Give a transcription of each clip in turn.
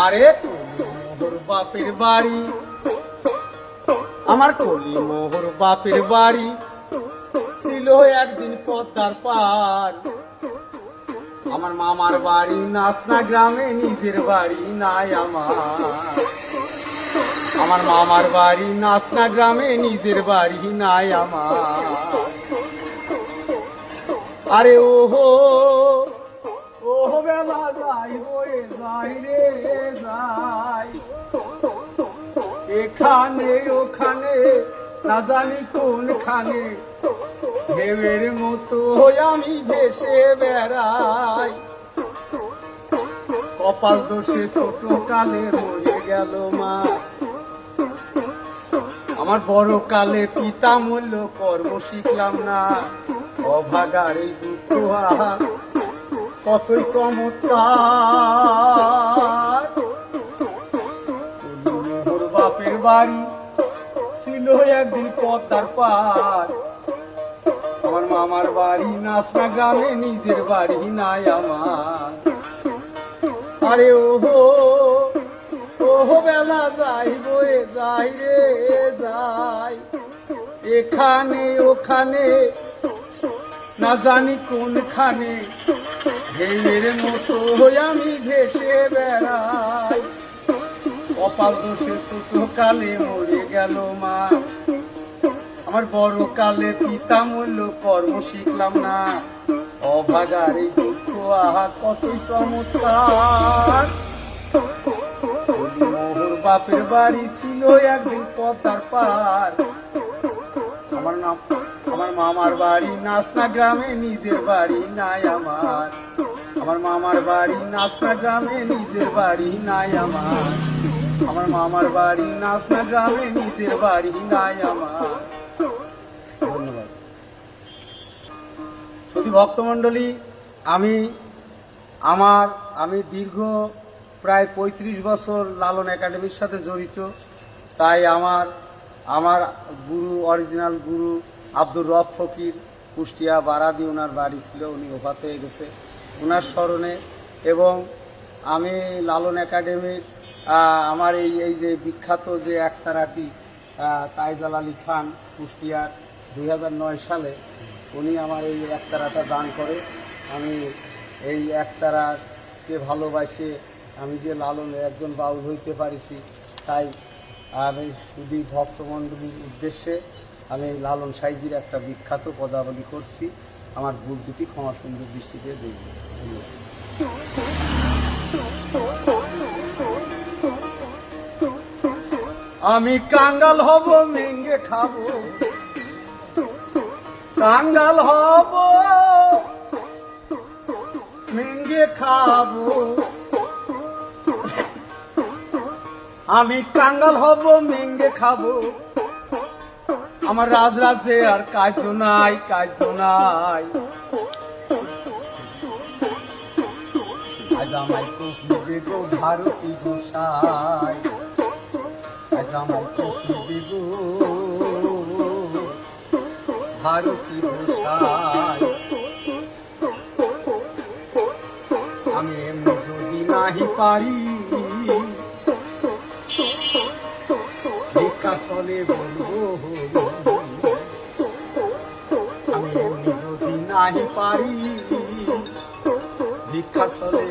আরে মোহর বাপের বাড়ি। আমার কলি মোহর বাপের বাড়ি ছিল একদিন পদ্মার পার আমার মামার বাড়ি নাসনা গ্রামে, নিজের বাড়ি নাই আমার। আমার মামার বাড়ি নাসনা গ্রামে, নিজের বাড়ি নাই আমার। আরে ওহো যাই বয়ে যাই রে, যাই। এখানে, ওখানে, না জানি কোনখানে। ঢেউয়ের মতো আমি ভেসে বেড়াই। কপাল দোষে ছোট কালে মরে গেল মা। আমার বড় কালে পিতা মূল্য কর্ম শিখলাম না। অভাগার এই দুঃখ কতই চমৎকার বাপের বাড়ি ছিল একদিন পদ্মার পার আমার মামার বাড়ি নাসনা গ্রামে, নিজের বাড়ি নাই আমার। আরে ওহো ওহো বেলা যাই বয়ে যাই রে যাই। এখানে, ওখানে, না জানি কোনখানে ঢেউয়ের মতো আমি ভেসে বেড়াই। কপাল দোষে ছোট কালে মরে গেল মা। আমার বড় কালে পিতা মূল্য কর্ম শিখলাম না। অভাগার এই দুঃখ, আহা কতই চমৎকার। মোহর বাপের বাড়ি ছিল একদিন পদ্মার পার আমার নাম আমার মামার বাড়ি নাসনা গ্রামে, নিজের বাড়ি নাই আমার। আমার মামার বাড়ি নাসনা গ্রামে, নিজের বাড়ি নাই আমার। আমার মামার বাড়ি নাসনা গ্রামে, নিজের বাড়ি নাই আমার। ধন্যবাদ। শুধু ভক্তমণ্ডলী, আমি, আমার, আমি দীর্ঘ প্রায় পঁয়ত্রিশ বছর লালন একাডেমির সাথে জড়িত, তাই আমার আমার গুরু অরিজিনাল গুরু আব্দুর রব ফকির, কুষ্টিয়া বারাদি ওনার বাড়ি ছিল, উনি ওফাত হয়ে গেছে। ওনার স্মরণে এবং আমি লালন একাডেমির আমার এই এই যে বিখ্যাত যে একতারাটি তাইজাল আলী খান কুষ্টিয়ার দুই হাজার নয় সালে উনি আমার এই একতারাটা দান করে, আমি এই একতারাকে ভালোবাসে, আমি যে লালনের একজন বাউল হইতে পারিছি, তাই আমি শুধু ভক্তমণ্ডলীর উদ্দেশ্যে আমি লালন সাইজির একটা বিখ্যাত পদাবলী করছি। আমার ভুল দুটি ক্ষমা সুন্দর দৃষ্টিতে দেখব আমি কাঙ্গাল হব, মেঙ্গে খাব। কাঙ্গাল হব, মেঙ্গে খাব। আমি কাঙ্গাল হব, মেঙ্গে খাব। আমার রাজরাজে আর কাজ নাই কাজ নাই। কফি দেবো ভারতী গোসাই। কফি দেবো ভারতী গোসাই। আমি এমনি যদি নাহি পারি চলে আমি যদি পারি, ভিক্ষা চলে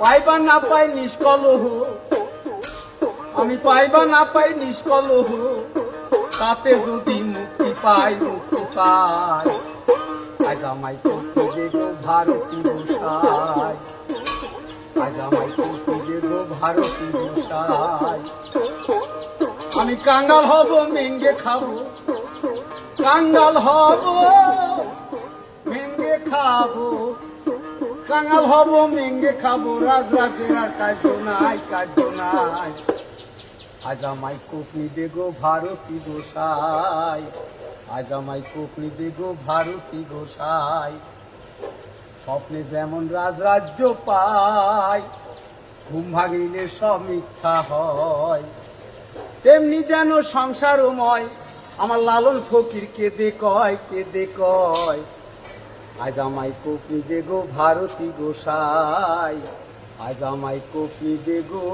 পাইবা না পাই নিষ্কলহ, আমি পাইবা না পাই নিষ্কলহ, তাতে যদি মুক্তি পাই মুক্তি পাই। আজ ভারতী গোসাই, আজ আমায় ভারতী আমি কাঙ্গাল হব মেঙ্গে খাব। কাঙ্গাল হব মেঙ্গে খাব। কাঙ্গাল হব মেঙ্গে খাব। রাজ রাজের আর কাজ নাই কাজ নাই। আজ আমায় কোপনি দেগো, ভারতী গোসাই। আজ আমায় কোপনি দেগো, ভারতী গোসাই। স্বপ্নে যেমন রাজরাজ্য পাই ঘুম ভাঙিলে সব মিথ্যা হয়। তেমনি যেন সংসারময়, আমার লালন ফকির কে দে কয় কে দে কয় আজ আমায় কপি দে গো ভারতী গোসাই আজ আমায় কপি দে গো